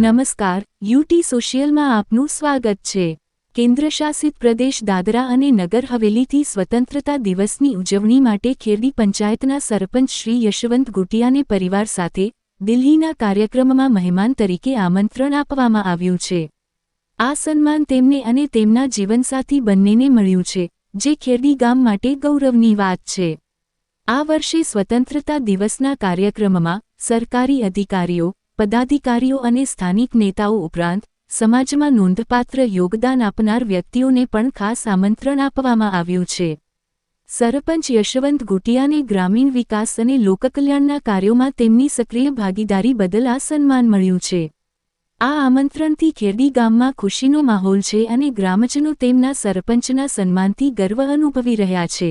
નમસ્કાર, યુટી સોશિયલમાં આપનું સ્વાગત છે. કેન્દ્રશાસિત પ્રદેશ દાદરા અને નગર હવેલીથી સ્વતંત્રતા દિવસની ઉજવણી માટે ખેરડી પંચાયતના સરપંચ શ્રી યશવંત ગુટિયાને પરિવાર સાથે દિલ્હીના કાર્યક્રમમાં મહેમાન તરીકે આમંત્રણ આપવામાં આવ્યું છે. આ સન્માન તેમને અને તેમના જીવનસાથી બંનેને મળ્યું છે, જે ખેરડી ગામ માટે ગૌરવની વાત છે. આ વર્ષે સ્વતંત્રતા દિવસના કાર્યક્રમમાં સરકારી અધિકારીઓ પદાધિકારીઓ અને સ્થાનિક નેતાઓ ઉપરાંત સમાજમાં નોંધપાત્ર યોગદાન આપનાર વ્યક્તિઓને પણ ખાસ આમંત્રણ આપવામાં આવ્યું છે. સરપંચ યશવંત ગુટિયાને ગ્રામીણ વિકાસ અને લોકકલ્યાણના કાર્યોમાં તેમની સક્રિય ભાગીદારી બદલ આ સન્માન મળ્યું છે. આ આમંત્રણથી ખેરડી ગામમાં ખુશીનો માહોલ છે અને ગ્રામજનો તેમના સરપંચના સન્માનથી ગર્વ અનુભવી રહ્યા છે.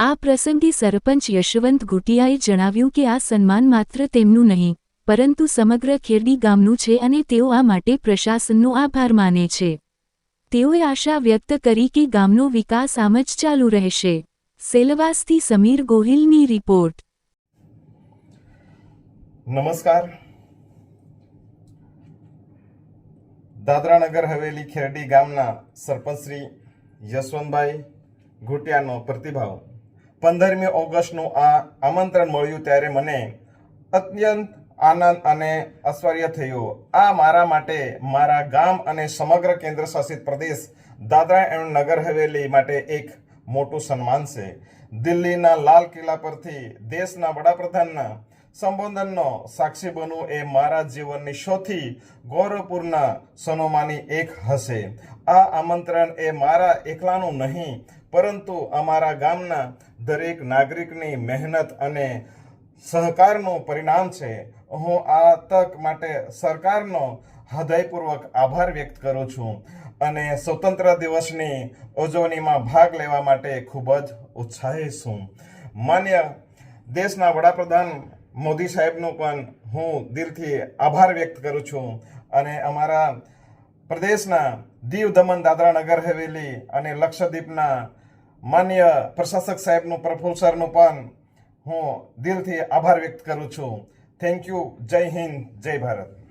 આ પ્રસંગે સરપંચ યશવંત ગુટિયાએ જણાવ્યું કે આ સન્માન માત્ર તેમનું નહીં પરંતુ સમગ્ર ખેરડી ગામનું છે અને તેઓ આ માટે પ્રશાસનનો આભાર માને છે. તેઓએ આશા વ્યક્ત કરી કે ગામનો વિકાસ આમ જ ચાલુ રહેશે. સેલવાસથી સમીર ગોહિલની રિપોર્ટ. નમસ્કાર. દાદરા નગર હવેલી ખેરડી ગામના સરપંચ શ્રી યશવંતભાઈ ઘોટિયાનો પ્રતિભાવ. પંદરમી ઓગસ્ટનું આ આમંત્રણ મળ્યું ત્યારે મને અત્યંત આનંદ અને ઐશ્વર્ય થયું. આ મારા માટે મારા ગામ અને સમગ્ર કેન્દ્ર શાસિત પ્રદેશ દાદરા એન્ડ નગર હવેલી માટે એક મોટું સન્માન છે. દિલ્હીના લાલ કિલ્લા પરથી દેશના વડાપ્રધાનના સંબોધનનો સાક્ષી બનવું એ મારા જીવનની સૌથી ગૌરવપૂર્ણ ક્ષણોમાંની એક હશે. આ આમંત્રણ એ મારા એકલાનું નહીં, પરંતુ અમારા ગામના દરેક નાગરિકની મહેનત અને સહકારનું પરિણામ છે. હું આ તક માટે સરકારનો હૃદયપૂર્વક આભાર વ્યક્ત કરું છું અને સ્વતંત્ર દિવસની ઉજવણીમાં ભાગ લેવા માટે ખૂબ જ ઉત્સાહી છું. માન્ય દેશના વડાપ્રધાન મોદી સાહેબનો પણ હું દિલથી આભાર વ્યક્ત કરું છું અને અમારા પ્રદેશના દીવ દમણ દાદરા નગર હવેલી અને લક્ષદ્વીપના માન્ય પ્રશાસક સાહેબનું પ્રફુલ્લ સરનું પણ હું દિલથી આભાર વ્યક્ત કરું છું. થેન્ક યુ જય હિન્દ. જય ભારત.